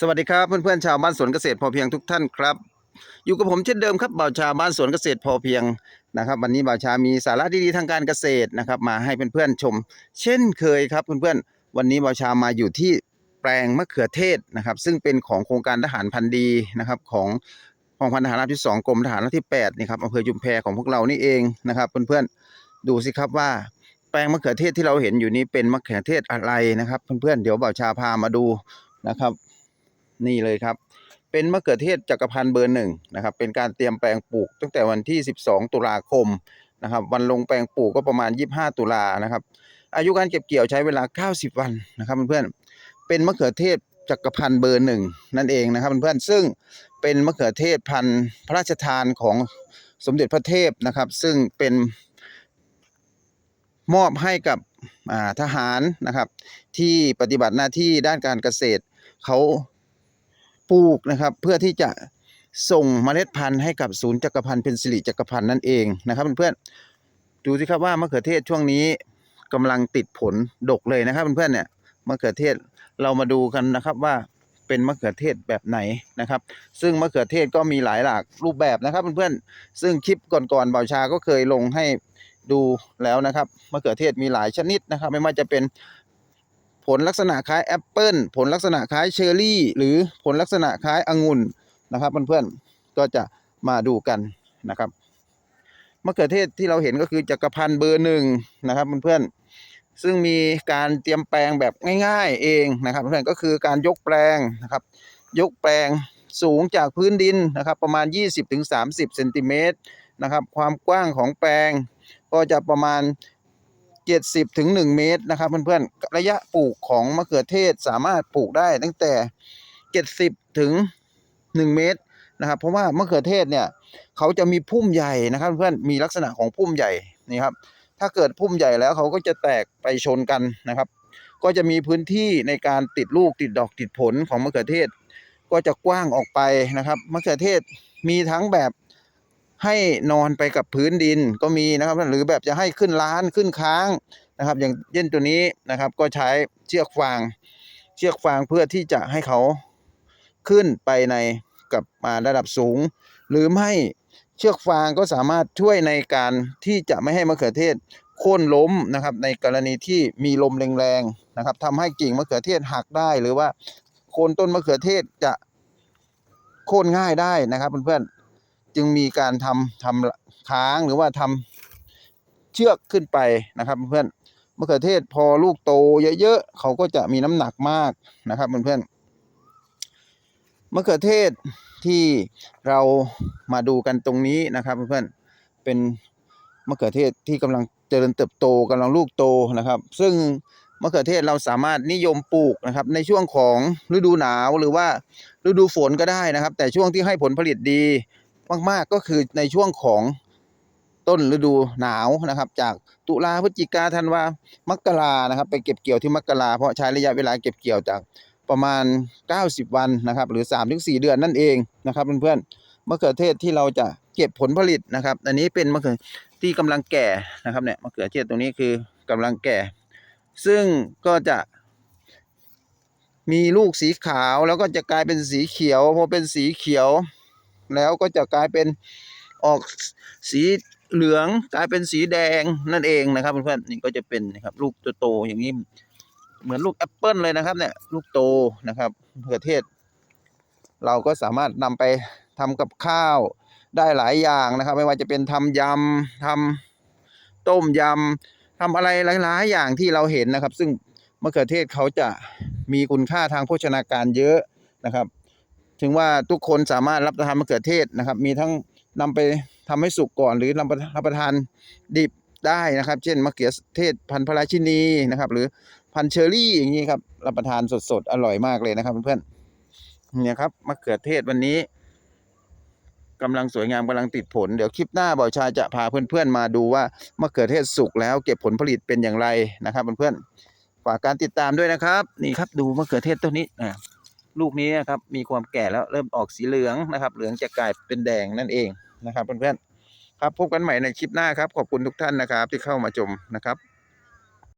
สวัสดีครับเพื่อนๆชาวบ้านสวนเกษตรพอเพียงทุกท่านครับ อยู่กับผมเช่นเดิมครับบ่าวชาวบ้านสวนเกษตรพอเพียงนะครับ วันนี้บ่าวชามีสาระดีๆทางการเกษตรนะครับ มาให้เพื่อนๆชม เช่นเคยครับเพื่อนๆวันนี้บ่าวชามาอยู่ที่แปลงมะเขือเทศนะครับ ซึ่งเป็นของโครงการทหารพันธุ์ดีนะครับของกองพันทหารราบที่สองกรมทหารราบที่8นี่ครับอำเภอจุมแพของพวกเรานี่เองนะครับ เพื่อนๆดูสิครับว่าแปลงมะเขือเทศที่เราเห็นอยู่นี้เป็นมะเขือเทศอะไรนะครับ เพื่อนๆเดี๋ยวบ่าวชาพามาดูนะครับ นี่เลยครับ เป็นมะเขือเทศจักรพันธ์เบอร์หนึ่งนะครับ เป็นการเตรียมแปลงปลูก ตั้งแต่วันที่ 12 ตุลาคมนะครับ วันลงแปลงปลูกก็ประมาณ 25 ตุลานะครับ อายุการเก็บเกี่ยวใช้เวลา 90 วันนะครับเพื่อนๆเป็นมะเขือเทศจักรพันธ์เบอร์หนึ่งนั่นเองนะครับเพื่อนๆซึ่งเป็นมะเขือเทศพันธุ์พระราชทานของสมเด็จพระเทพนะครับ ซึ่งเป็นมอบให้กับทหารนะครับ ที่ปฏิบัติหน้าที่ด้านการเกษตรเขา ปลูกนะครับ เพื่อที่จะส่งเมล็ดพันธุ์ให้กับศูนย์จักรพันธ์เพนซิลิจักรพันธ์นั่นเองนะครับเพื่อนๆดูสิครับว่ามะเขือเทศช่วงนี้กำลังติดผลดกเลยนะครับเพื่อนๆเนี่ยมะเขือเทศเรามาดูกันนะครับว่าเป็นมะเขือเทศแบบไหนนะครับ ซึ่งมะเขือเทศก็มีหลายหลากรูปแบบนะครับเพื่อนๆซึ่งคลิปก่อนๆเบาชาก็เคยลงให้ดูแล้วนะครับมะเขือเทศมีหลายชนิดนะครับ ไม่ว่าจะเป็น ผลลักษณะคล้ายแอปเปิลผลลักษณะคล้ายเชอร์รี่ หรือผลลักษณะคล้ายองุ่นนะครับเพื่อนๆก็จะมาดูกันนะครับมะเขือเทศที่เราเห็นก็คือจักรพันธ์เบอร์หนึ่งนะครับเพื่อนๆซึ่งมีการเตรียมแปลงแบบง่าย ๆเองนะครับเพื่อนๆก็คือการยกแปลงนะครับยกแปลงสูงจากพื้นดินนะครับประมาณ 20-30เซนติเมตรนะครับความกว้างของแปลงก็จะประมาณ 70ถึง1เมตรนะครับเพื่อนๆระยะปลูกของมะเขือเทศสามารถปลูกได้ตั้งแต่ 70ถึง1เมตรนะครับ เพราะว่ามะเขือเทศเนี่ยเขาจะมีพุ่มใหญ่นะครับ เพื่อนมีลักษณะของพุ่มใหญ่นี่ครับ ถ้าเกิดพุ่มใหญ่แล้วเขาก็จะแตกไปชนกันนะครับ ก็จะมีพื้นที่ในการติดลูกติดดอกติดผลของมะเขือเทศ ก็จะกว้างออกไปนะครับมะเขือเทศมีทั้งแบบ ให้นอนไปกับพื้นดินก็มีนะครับ หรือแบบจะให้ขึ้นล้านขึ้นค้างนะครับ อย่างเช่นตัวนี้นะครับ ก็ใช้เชือกฟาง เชือกฟางเพื่อที่จะให้เขาขึ้นไปในกับมาระดับสูง หรือไม่เชือกฟางก็สามารถช่วยในการที่จะไม่ให้มะเขือเทศโค่นล้มนะครับ ในกรณีที่มีลมแรงๆนะครับทำให้กิ่งมะเขือเทศหักได้หรือว่าโคนต้นมะเขือเทศจะโค่นง่ายได้นะครับเพื่อนๆ จึงมีการทำทำค้างหรือว่าทำเชือกขึ้นไปนะครับเพื่อนมะเขือเทศพอลูกโตเยอะๆเขาก็จะมีน้ำหนักมากนะครับเพื่อนๆมะเขือเทศที่เรามาดูกันตรงนี้นะครับเพื่อนๆเป็นมะเขือเทศที่กำลังเจริญเติบโตกำลังลูกโตนะครับ ซึ่งมะเขือเทศเราสามารถนิยมปลูกนะครับ ในช่วงของฤดูหนาวหรือว่าฤดูฝนก็ได้นะครับ แต่ช่วงที่ให้ผลผลิตดี มาก ๆ ก็คือในช่วงของต้นฤดูหนาวนะครับ จากตุลาพฤศจิกาธันวามกรานะครับ ไปเก็บเกี่ยวที่มกราเพราะใช้ระยะเวลาเก็บเกี่ยวจากประมาณ 90 วันนะครับ หรือ 3-4 เดือนนั่นเองนะครับเพื่อนๆมะเขือเทศที่เราจะเก็บผลผลิตนะครับ อันนี้เป็นมะเขือที่กำลังแก่นะครับเนี่ยมะเขือเทศตรงนี้คือกำลังแก่ ซึ่งก็จะมีลูกสีขาวแล้วก็จะกลายเป็นสีเขียวพอเป็นสีเขียว แล้วก็จะกลายเป็นออกสีเหลืองกลายเป็นสีแดงนั่นเองนะครับเพื่อนๆนี่ก็จะเป็นนะครับลูกโตๆอย่างนี้เหมือนลูกแอปเปิลเลยนะครับเนี่ยลูกโตนะครับมะเขือเทศ เราก็สามารถนำไปทำกับข้าวได้หลายอย่างนะครับ ไม่ว่าจะเป็นทำยำทำต้มยำทำอะไรหลาย ๆ อย่างที่เราเห็นนะครับ ซึ่งมะเขือเทศเขาจะมีคุณค่าทางโภชนาการเยอะนะครับ ถึงว่าทุกคนสามารถรับประทานมะเขือเทศนะครับ มีทั้งนำไปทำให้สุกก่อน หรือนำไปรับประทานดิบได้นะครับ เช่นมะเขือเทศพันธุ์พราชินีนะครับ หรือพันธุ์เชอรี่อย่างนี้ครับรับประทานสดๆอร่อยมากเลยนะครับเพื่อนๆเนี่ยครับมะเขือเทศวันนี้กำลังสวยงามกำลังติดผลเดี๋ยวคลิปหน้าบ่าวชายจะพาเพื่อนๆมาดูว่ามะเขือเทศสุกแล้วเก็บผลผลิตเป็นอย่างไรนะครับเพื่อนๆฝากการติดตามด้วยนะครับ นี่ครับดูมะเขือเทศต้นนี้อ่า ลูกนี้นะครับมีความแก่แล้วเริ่มออกสีเหลืองนะครับ เหลืองจะกลายเป็นแดงนั่นเองนะครับเพื่อนๆครับพบกันใหม่ในคลิปหน้าครับขอบคุณทุกท่านนะครับที่เข้ามาชมนะครับ